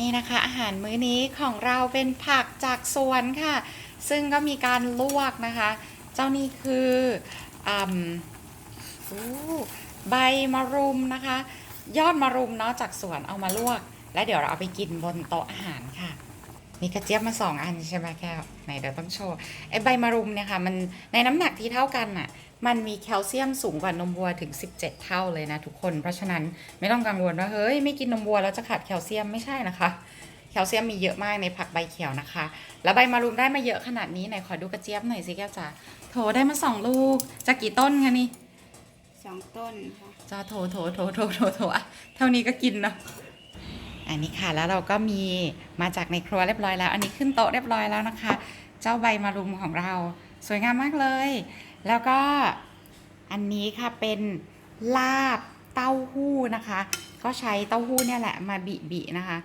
นี่นะคะ อาหารมื้อนี้ของเราเป็นผักจากสวนค่ะ ซึ่งก็มีการลวกนะคะ เจ้านี่คืออใบมะรุมนะคะ ยอดมะรุมเนาะจากสวนเอามาลวก แล้วเดี๋ยวเราเอาไปกินบนโต๊ะอาหารค่ะมีกระเจี๊ยบมาสองอันใช่ไหมแก้วไหนเดี๋ยวต้องโชว์ไอ้ใบมะรุมเนี่ยค่ะมันในน้ำหนักที่เท่ากันน่ะ มันมีแคลเซียมสูงกว่านมวัวถึง 17 เท่าเลยนะทุกคน เพราะฉะนั้นไม่ต้องกังวลว่าเฮ้ยไม่กินนมวัวแล้วจะขาดแคลเซียมไม่ใช่นะคะ แคลเซียมมีเยอะมากในผักใบเขียวนะคะ แล้วใบมะรุมได้มาเยอะขนาดนี้ไหนขอดูกระเจี๊ยบหน่อยสิแก้วจ๋าโถได้มาสองลูกจากกี่ต้นคะนี่สองต้นค่ะจ้าโถโถโถโถโถโถอะเท่านี้ก็กินเนาะอันนี้ค่ะแล้วเราก็มีมาจากในครัวเรียบร้อยแล้ว อันนี้ขึ้นโต๊ะเรียบร้อยแล้วนะคะ เจ้าใบมารุมของเราสวยงามมากเลย แล้วก็อันนี้ค่ะเป็นลาบเต้าหู้นะคะ ก็ใช้เต้าหู้เนี่ยแหละมาบิบินะคะ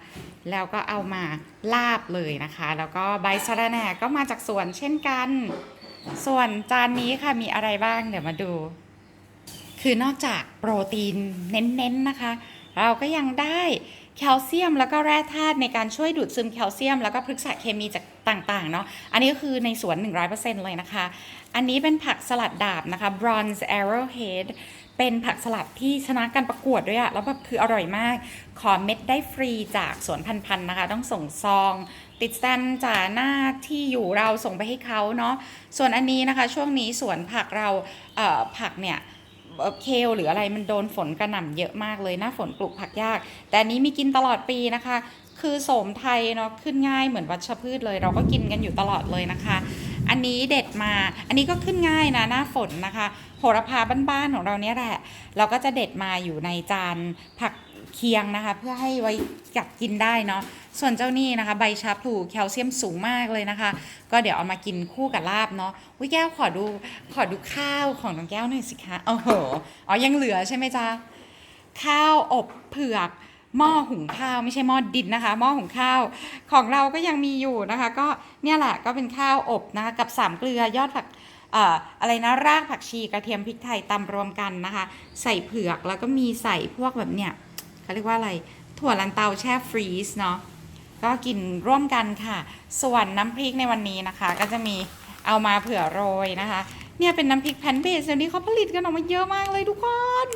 แล้วก็เอามาลาบเลยนะคะ แล้วก็ใบสะระแหน่ก็มาจากสวนเช่นกัน ส่วนจานนี้ค่ะมีอะไรบ้างเดี๋ยวมาดู คือนอกจากโปรตีนเน้นๆนะคะ เราก็ยังได้ แคลเซียมแล้วก็แร่ธาตุในการช่วยดูดซึมแคลเซียม แล้วก็พฤกษเคมีจากต่างๆเนาะอันนี้ก็คือในสวน 100%เลยนะคะ อันนี้เป็นผักสลัดดาบนะคะ bronze arrowhead เป็นผักสลัดที่ชนะการประกวดด้วยอะแล้วแบบคืออร่อยมาก ขอเม็ดได้ฟรีจากสวนพันธุ์ๆนะคะ ต้องส่งซอง ติดสแตมป์จ่าหน้าที่อยู่เราส่งไปให้เขาเนาะส่วนอันนี้นะคะ ช่วงนี้สวนผักเราเอ่อผักเนี่ย เคลหรืออะไรมันโดนฝนกระหน่ำเยอะมากเลยหน้าฝนปลูกผักยาก แต่นนี้มีกินตลอดปีนะคะ คือโสมไทยเนาะขึ้นง่ายเหมือนวัชพืชเลย เราก็กินกันอยู่ตลอดเลยนะคะ อันนี้เด็ดมา อันนี้ก็ขึ้นง่ายนะหน้าฝนนะคะ โหระพาบ้านๆของเราเนี่ยแหละ เราก็จะเด็ดมาอยู่ในจานผัก เคียงนะคะ เพื่อให้ไว้กัดกินได้เนาะส่วนเจ้านี่นะคะ ใบชาพลูแคลเซียมสูงมากเลยนะคะ ก็เดี๋ยวเอามากินคู่กับลาบเนาะวิแก้วขอดูขอดูข้าวของน้องแก้วหน่อยสิคะโอ้โหอ๋อยังเหลือใช่ไหมจ๊ะข้าวอบเผือกหม้อหุงข้าวไม่ใช่หม้อดินนะคะหม้อหุงข้าวของเราก็ยังมีอยู่นะคะ ก็เนี่ยแหละก็เป็นข้าวอบนะคะกับสามเกลือยอดผักเอ่ออะไรนะรากผักชีกระเทียมพริกไทยตำรวมกันนะคะ ใส่เผือกแล้วก็มีใส่พวกแบบเนี่ย เขาเรียกว่าอะไร ถั่วลันเตาแช่ฟรีซเนาะก็กินร่วมกันค่ะ ส่วนน้ำพริกในวันนี้นะคะ ก็จะมีเอามาเผื่อโรยนะคะ เนี่ยเป็นน้ำพริกแพนเบสเดี๋ยวนี้เขาผลิตกันออกมาเยอะมากเลยทุกคน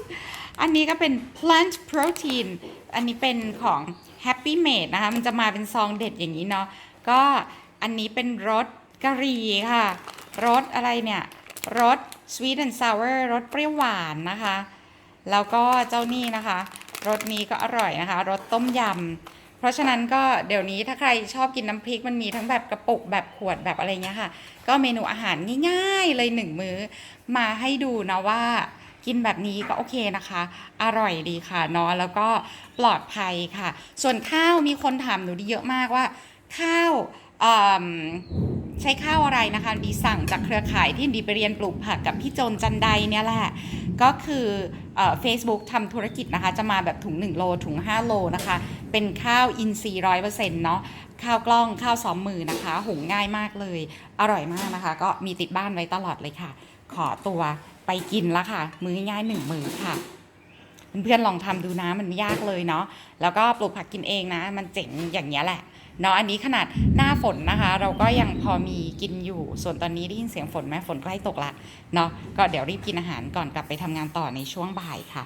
อันนี้ก็เป็น plant protein อันนี้เป็นของ Happy Made นะคะ มันจะมาเป็นซองเด็ดอย่างนี้เนาะ ก็อันนี้เป็นรสกะหรี่ค่ะ รสอะไรเนี่ยรส sweet and sour รสเปรี้ยวหวานนะคะ แล้วก็เจ้านี่นะคะ รสนี้ก็อร่อยนะคะรสต้มยำเพราะฉะนั้นก็เดี๋ยวนี้ถ้าใครชอบกินน้ำพริกมันมีทั้งแบบกระปุกแบบขวดแบบอะไรเงี้ยค่ะ ก็เมนูอาหารง่ายๆเลยหนึ่งมื้อ มาให้ดูนะว่ากินแบบนี้ก็โอเคนะคะ อร่อยดีค่ะเนาะแล้วก็ปลอดภัยค่ะ ส่วนข้าวมีคนถามหนูดีเยอะมากว่า ข้าวใช้ข้าวอะไรนะคะดีสั่งจากเครือข่ายที่ดีไปเรียนปลูกผักกับพี่โจนจันไดเนี่ยแหละ ก็คือเฟซบุ๊กทำธุรกิจนะคะ จะมาแบบถุง 1 โลถุง 5 โลนะคะ เป็นข้าวอินทรีย์ร้อยเปอร์เซ็นต์เนาะข้าวกล้องข้าวซ้อมมือนะคะ หุงง่ายมากเลย อร่อยมากนะคะ ก็มีติดบ้านไว้ตลอดเลยค่ะ ขอตัวไปกินละค่ะ มื้อง่ายหนึ่งมื้อค่ะ เพื่อนๆลองทำดูนะมันไม่ยากเลยเนาะแล้วก็ปลูกผักกินเองนะ มันเจ๋งอย่างเงี้ยแหละเนาะอันนี้ขนาดหน้าฝนนะคะ เราก็ยังพอมีกินอยู่ ส่วนตอนนี้ได้ยินเสียงฝนไหมฝนใกล้ตกละเนาะก็เดี๋ยวรีบกินอาหารก่อนกลับไปทำงานต่อในช่วงบ่ายค่ะ